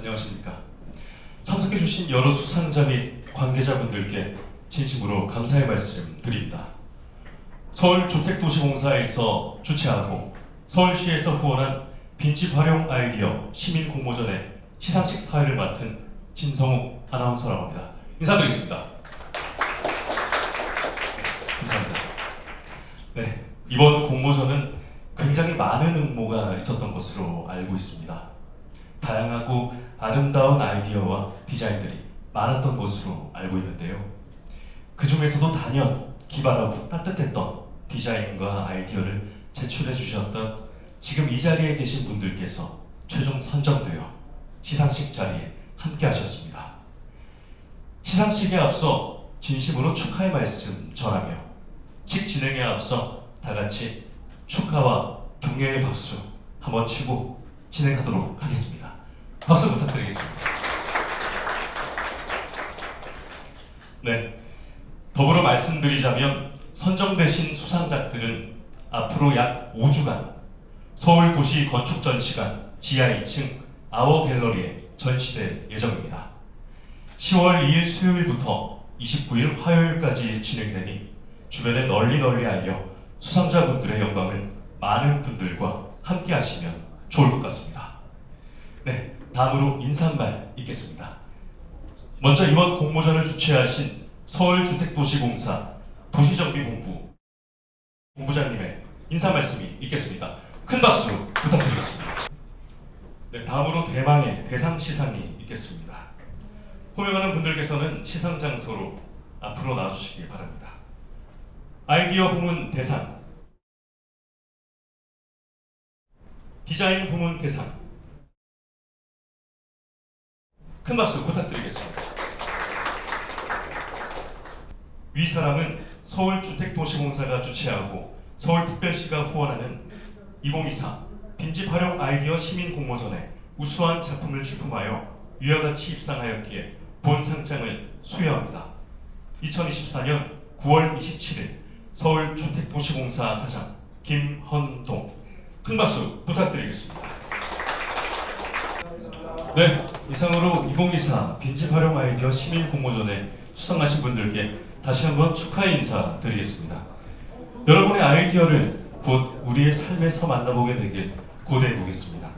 안녕하십니까. 참석해 주신 여러 수상자 및 관계자분들께 진심으로 감사의 말씀 드립니다. 서울 주택도시공사에서 주최하고 서울시에서 후원한 빈집 활용 아이디어 시민 공모전의 시상식 사회를 맡은 진성욱 아나운서라고 합니다. 인사드리겠습니다. 감사합니다. 네, 이번 공모전은 굉장히 많은 응모가 있었던 것으로 알고 있습니다. 다양하고 아름다운 아이디어와 디자인들이 많았던 것으로 알고 있는데요. 그 중에서도 단연 기발하고 따뜻했던 디자인과 아이디어를 제출해 주셨던 지금 이 자리에 계신 분들께서 최종 선정되어 시상식 자리에 함께 하셨습니다. 시상식에 앞서 진심으로 축하의 말씀 전하며 식 진행에 앞서 다 같이 축하와 격려의 박수 한번 치고 진행하도록 하겠습니다. 박수 부탁드리겠습니다. 네. 더불어 말씀드리자면 선정되신 수상작들은 앞으로 약 5주간 서울 도시 건축 전시관 지하 2층 아워 갤러리에 전시될 예정입니다. 10월 2일 수요일부터 29일 화요일까지 진행되니 주변에 널리 널리 알려 수상자분들의 영광을 많은 분들과 함께 하시면 좋을 것 같습니다. 네, 다음으로 인사 한말 있겠습니다. 먼저 이번 공모전을 주최하신 서울주택도시공사 도시정비본부 본부장님의 인사 말씀이 있겠습니다. 큰 박수 부탁드리겠습니다. 네, 다음으로 대망의 대상 시상이 있겠습니다. 호명하는 분들께서는 시상 장소로 앞으로 나와주시기 바랍니다. 아이디어 부문 대상, 디자인 부문 대상, 큰 박수 부탁드리겠습니다. 위 사람은 서울주택도시공사가 주최하고 서울특별시가 후원하는 2024 빈집 활용 아이디어 시민 공모전에 우수한 작품을 출품하여 위와 같이 입상하였기에 본 상장을 수여합니다. 2024년 9월 27일 서울주택도시공사 사장 김헌동 큰 박수 부탁드리겠습니다. 네, 이상으로 2024 빈집 활용 아이디어 시민 공모전에 수상하신 분들께 다시 한번 축하의 인사 드리겠습니다. 여러분의 아이디어를 곧 우리의 삶에서 만나보게 되길 고대해 보겠습니다.